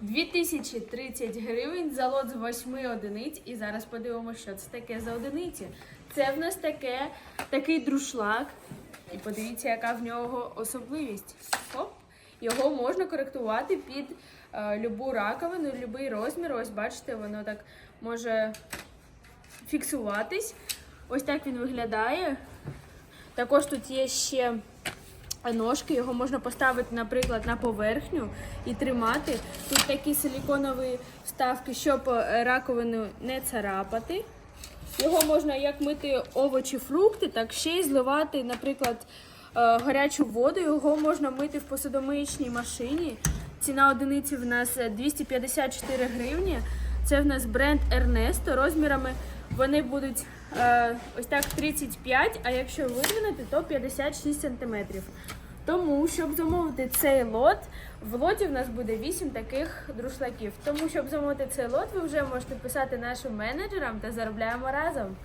2030 гривень за лот з 8 одиниць. І зараз подивимося, що це таке за одиниці. Це в нас таке, такий друшлак. І подивіться, яка в нього особливість. Оп. Його можна коректувати під е, любу раковину, будь-який розмір. Ось бачите, воно так може фіксуватись. Ось так він виглядає. Також тут є ще ножки, його можна поставити, наприклад, на поверхню і тримати. Тут такі силіконові вставки, щоб е, раковину не царапати. Його можна як мити овочі, фрукти, так ще й зливати, наприклад, е, гарячу воду. Його можна мити в посудомиючній машині. Ціна одиниці в нас е, 254 гривні. Це в нас бренд Ernesto. Розмірами вони будуть е, ось так 35, а якщо видвинути, то 56 сантиметрів. Тому, щоб замовити цей лот, в лоті в нас буде 8 таких друшлаків. Тому, щоб замовити цей лот, ви вже можете писати нашим менеджерам та заробляємо разом.